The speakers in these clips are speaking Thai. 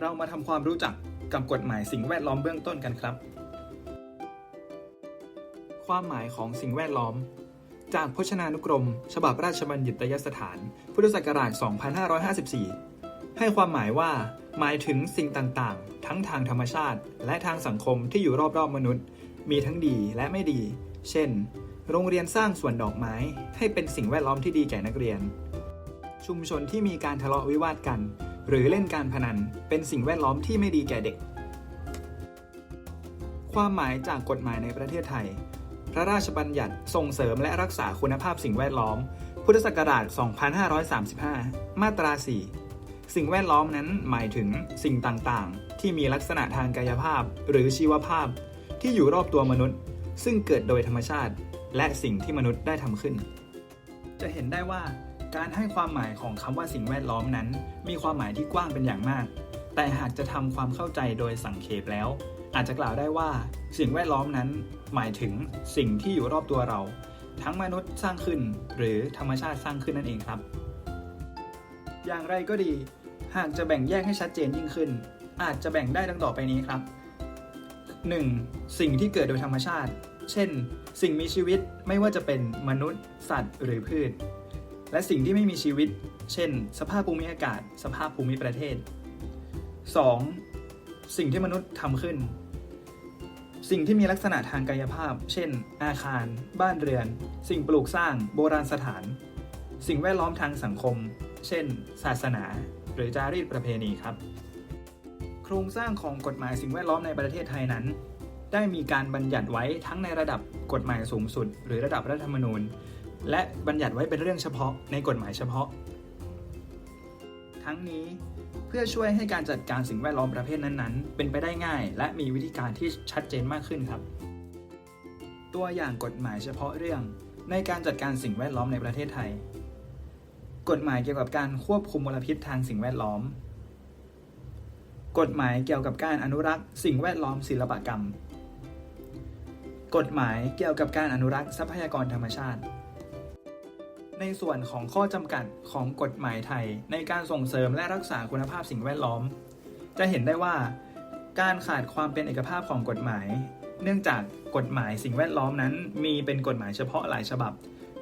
เรามาทำความรู้จักกับกฎหมายสิ่งแวดล้อมเบื้องต้นกันครับ ความหมายของสิ่งแวดล้อม จากพจนานุกรม ฉบับราชบัณฑิตยสถาน พุทธศักราช 2554 ให้ความหมายว่า หมายถึงสิ่งต่างๆ ทั้งทางธรรมชาติ และทางสังคมที่อยู่รอบๆมนุษย์ มีทั้งดีและไม่ดี เช่น โรงเรียนสร้างสวนดอกไม้ ให้เป็นสิ่งแวดล้อมที่ดีแก่นักเรียน ชุมชนที่มีการทะเลาะวิวาทกัน หรือเล่นการพนัน เป็นสิ่งแวดล้อมที่ไม่ดีแก่เด็ก ความหมายจากกฎหมายในประเทศไทย พระราชบัญญัติส่งเสริมและรักษาคุณภาพสิ่งแวดล้อม พุทธศักราช 2535 มาตรา 4 สิ่งแวดล้อมนั้นหมายถึงสิ่งต่างๆ ที่มีลักษณะทางกายภาพ หรือชีวภาพ ที่อยู่รอบตัวมนุษย์ ซึ่งเกิดโดยธรรมชาติ และสิ่งที่มนุษย์ได้ทำขึ้น จะเห็นได้ว่า การให้ความหมายของคำว่าสิ่งแวดล้อมนั้น มีความหมายที่กว้างเป็นอย่างมาก แต่หากจะทำความเข้าใจโดยสังเขปแล้ว อาจจะกล่าวได้ว่า สิ่งแวดล้อมนั้น หมายถึงสิ่งที่อยู่รอบตัวเรา ทั้งมนุษย์สร้างขึ้น หรือธรรมชาติสร้างขึ้นนั่นเองครับ อย่างไรก็ดี หากจะแบ่งแยกให้ชัดเจนยิ่งขึ้น อาจจะแบ่งได้ดังต่อไปนี้ครับ 1. สิ่งที่เกิดโดยธรรมชาติ เช่น สิ่งมีชีวิตไม่ว่าจะเป็นมนุษย์ สัตว์ หรือพืช และสิ่งที่ไม่มีชีวิต เช่น สภาพภูมิอากาศ สภาพภูมิประเทศ 2. สิ่งที่มนุษย์ทำขึ้น สิ่งที่มีลักษณะทางกายภาพ เช่น อาคาร บ้านเรือน สิ่งปลูกสร้าง โบราณสถาน สิ่งแวดล้อมทางสังคม เช่น ศาสนา หรือจารีตประเพณีครับ โครงสร้างของกฎหมายสิ่งแวดล้อมในประเทศไทยนั้น ได้มีการบัญญัติไว้ทั้งในระดับกฎหมายสูงสุด หรือระดับรัฐธรรมนูญ และบัญญัติไว้เป็นเรื่องเฉพาะในกฎหมายเฉพาะ ทั้งนี้เพื่อช่วยให้การจัดการสิ่งแวดล้อมประเภทนั้นๆ เป็นไปได้ง่าย และมีวิธีการที่ชัดเจนมากขึ้นครับ ตัวอย่างกฎหมายเฉพาะเรื่องในการจัดการสิ่งแวดล้อมในประเทศไทย กฎหมายเกี่ยวกับการควบคุมมลพิษทางสิ่งแวดล้อม กฎหมายเกี่ยวกับการอนุรักษ์สิ่งแวดล้อมศิลปกรรม กฎหมายเกี่ยวกับการอนุรักษ์ทรัพยากรธรรมชาติ ในส่วนของข้อจำกัดของกฎหมายไทย ในการส่งเสริมและรักษาคุณภาพสิ่งแวดล้อม จะเห็นได้ว่า การขาดความเป็นเอกภาพของกฎหมาย เนื่องจากกฎหมายสิ่งแวดล้อมนั้น มีเป็นกฎหมายเฉพาะหลายฉบับ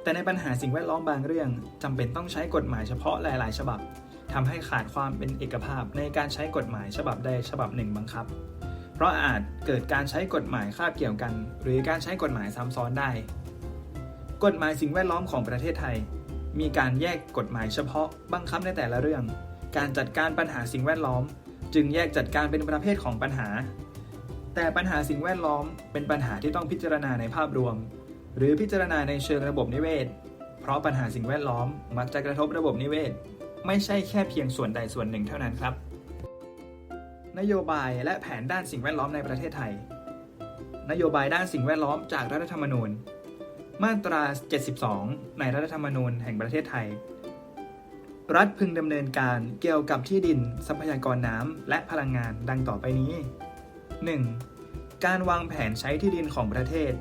แต่ในปัญหาสิ่งแวดล้อมบางเรื่องจำเป็นต้องใช้กฎหมายเฉพาะหลาย ๆ ฉบับทำให้ขาดความเป็นเอกภาพในการใช้กฎหมายฉบับใดฉบับหนึ่งบังคับ เพราะอาจเกิดการใช้กฎหมายคาบเกี่ยวกัน หรือการใช้กฎหมายซ้ำซ้อนได้ กฎหมายสิ่งแวดล้อมของประเทศไทย มีการแยกกฎหมายเฉพาะบังคับในแต่ละเรื่อง การจัดการปัญหาสิ่งแวดล้อม จึงแยกจัดการเป็นประเภทของปัญหา แต่ปัญหาสิ่งแวดล้อมเป็นปัญหาที่ต้องพิจารณาในภาพรวม หรือพิจารณาในเชิงระบบนิเวศ เพราะปัญหาสิ่งแวดล้อมมักจะกระทบระบบนิเวศ ไม่ใช่แค่เพียงส่วนใดส่วนหนึ่งเท่านั้นครับ นโยบายและแผนด้านสิ่งแวดล้อมในประเทศไทย นโยบายด้านสิ่งแวดล้อมจากรัฐธรรมนูญ มาตรา 72 ในรัฐธรรมนูญแห่งประเทศไทย รัฐพึงดำเนินการเกี่ยวกับที่ดิน ทรัพยากรน้ำและพลังงานดังต่อไปนี้ 1. การวางแผนใช้ที่ดินของประเทศ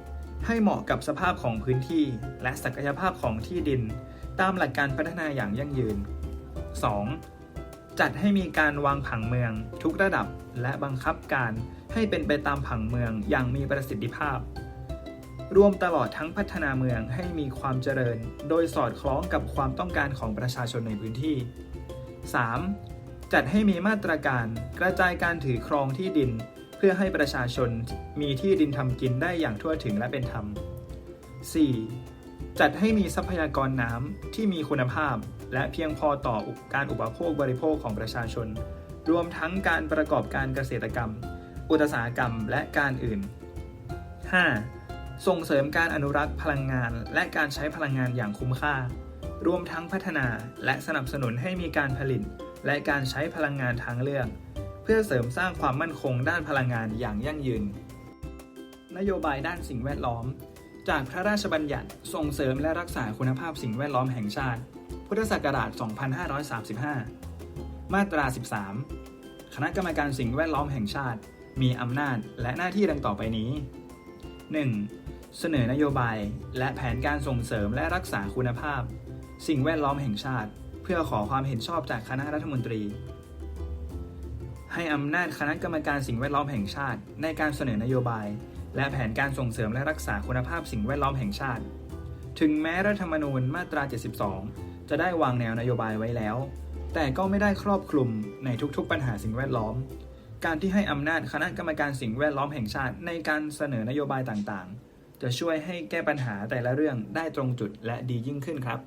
ให้เหมาะกับสภาพของพื้นที่และศักยภาพของที่ดิน ตามหลักการพัฒนาอย่างยั่งยืน 2. จัดให้มีการวางผังเมืองทุกระดับและบังคับการให้เป็นไปตามผังเมืองอย่างมีประสิทธิภาพ รวมตลอดทั้งพัฒนาเมืองให้มีความเจริญ โดยสอดคล้องกับความต้องการของประชาชนในพื้นที่ 3. จัดให้มีมาตรการกระจายการถือครองที่ดิน เพื่อให้ประชาชนมีที่ดินทำกินได้อย่างทั่วถึงและเป็นธรรม 4. จัดให้มีทรัพยากรน้ำที่มีคุณภาพ และเพียงพอต่อการอุปโภคบริโภคของประชาชน รวมทั้งการประกอบการเกษตรกรรม อุตสาหกรรมและการอื่น 5. ส่งเสริมการอนุรักษ์พลังงาน และการใช้พลังงานอย่างคุ้มค่า รวมทั้งพัฒนาและสนับสนุนให้มีการผลิต และการใช้พลังงานทางเลือก เพื่อเสริมสร้างความมั่นคงด้านพลังงานอย่างยั่งยืน นโยบายด้านสิ่งแวดล้อม จากพระราชบัญญัติส่งเสริมและรักษาคุณภาพสิ่งแวดล้อมแห่งชาติ พุทธศักราช 2535 มาตรา 13 คณะกรรมการสิ่งแวดล้อมแห่งชาติ มีอำนาจและหน้าที่ดังต่อไปนี้ 1. เสนอนโยบาย และแผนการส่งเสริมและรักษาคุณภาพ สิ่งแวดล้อมแห่งชาติ เพื่อขอความเห็นชอบจากคณะรัฐมนตรี ให้อำนาจคณะกรรมการสิ่งแวดล้อมแห่งชาติ ในการเสนอนโยบาย และแผนการส่งเสริมและรักษาคุณภาพสิ่งแวดล้อมแห่งชาติ ถึงแม้รัฐธรรมนูญมาตรา 72 จะได้วางแนวนโยบายไว้แล้ว แต่ก็ไม่ได้ครอบคลุมในทุกๆ ปัญหาสิ่งแวดล้อมการที่ให้อำนาจคณะกรรมการสิ่งแวดล้อมแห่งชาติในการเสนอนโยบายต่างๆ จะช่วยให้แก้ปัญหาแต่ละเรื่องได้ตรงจุดและดียิ่งขึ้นครับ